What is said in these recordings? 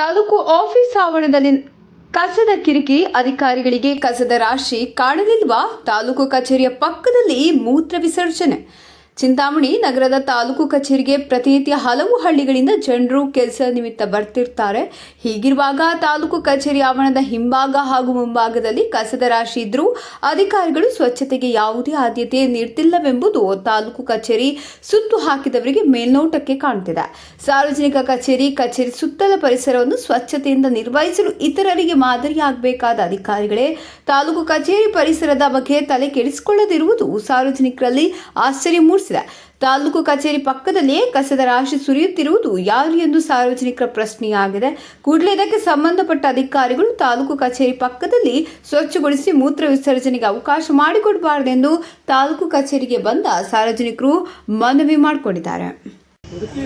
Taluk office ಆವರಣದಲ್ಲಿ ಕಸದ ಕಿರಿಕಿ ಅಧಿಕಾರಿಗಳಿಗೆ ಕಸದ ರಾಶಿ ಕಾಣಲಿಲ್ವಾ? ತಾಲೂಕು ಕಚೇರಿಯ ಪಕ್ಕದಲ್ಲಿ ಮೂತ್ರ ವಿಸರ್ಜನೆ ಚಿಂತಾಮಣಿ ನಗರದ ತಾಲೂಕು ಕಚೇರಿಗೆ ಪ್ರತಿನಿತ್ಯ ಹಲವು ಹಳ್ಳಿಗಳಿಂದ ಜನರು ಕೆಲಸ ನಿಮಿತ್ತ ಬರ್ತಿರ್ತಾರೆ. ಹೀಗಿರುವಾಗ ತಾಲೂಕು ಕಚೇರಿ ಆವರಣದ ಹಿಂಭಾಗ ಹಾಗೂ ಮುಂಭಾಗದಲ್ಲಿ ಕಸದ ರಾಶಿ ಇದ್ರೂ ಅಧಿಕಾರಿಗಳು ಸ್ವಚ್ಛತೆಗೆ ಯಾವುದೇ ಆದ್ಯತೆ ನೀಡ್ತಿಲ್ಲವೆಂಬುದು ತಾಲೂಕು ಕಚೇರಿ ಸುತ್ತು ಹಾಕಿದವರಿಗೆ ಮೇಲ್ನೋಟಕ್ಕೆ ಕಾಣ್ತಿದೆ. ಸಾರ್ವಜನಿಕ ಕಚೇರಿ ಕಚೇರಿ ಸುತ್ತಲ ಪರಿಸರವನ್ನು ಸ್ವಚ್ಛತೆಯಿಂದ ನಿರ್ವಹಿಸಲು ಇತರರಿಗೆ ಮಾದರಿಯಾಗಬೇಕಾದ ಅಧಿಕಾರಿಗಳೇ ತಾಲೂಕು ಕಚೇರಿ ಪರಿಸರದ ಬಗ್ಗೆ ತಲೆ ಕೆಡಿಸಿಕೊಳ್ಳದಿರುವುದು ಸಾರ್ವಜನಿಕರಲ್ಲಿ ಆಶ್ಚರ್ಯ ಮೂಡಿಸಿದೆ ತಾಲೂಕು ಕಚೇರಿ ಪಕ್ಕದಲ್ಲಿಯೇ ಕಸದ ರಾಶಿ ಸುರಿಯುತ್ತಿರುವುದು ಯಾರು ಎಂದು ಸಾರ್ವಜನಿಕರ ಪ್ರಶ್ನೆಯಾಗಿದೆ. ಕೂಡಲೇ ಇದಕ್ಕೆ ಸಂಬಂಧಪಟ್ಟ ಅಧಿಕಾರಿಗಳು ತಾಲೂಕು ಕಚೇರಿ ಪಕ್ಕದಲ್ಲಿ ಸ್ವಚ್ಛಗೊಳಿಸಿ ಮೂತ್ರ ವಿಸರ್ಜನೆಗೆ ಅವಕಾಶ ಮಾಡಿಕೊಡಬಾರದೆಂದು ತಾಲೂಕು ಕಚೇರಿಗೆ ಬಂದ ಸಾರ್ವಜನಿಕರು ಮನವಿ ಮಾಡಿಕೊಂಡಿದ್ದಾರೆ. ಉಡುಪಿ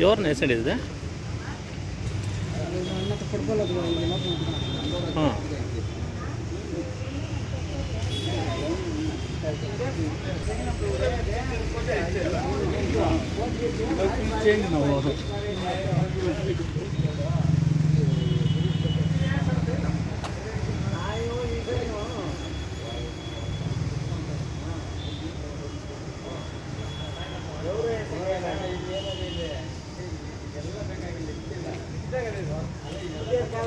ಪ್ಯೂರ್ ಹೆಸರು ಇದೆ. ಹಾಂ ಚೇಂಜ್ ನಾವು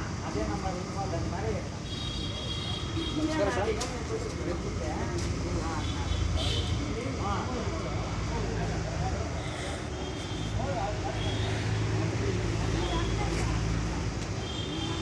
ada yang rumah dan kemarin ya. Sekarang.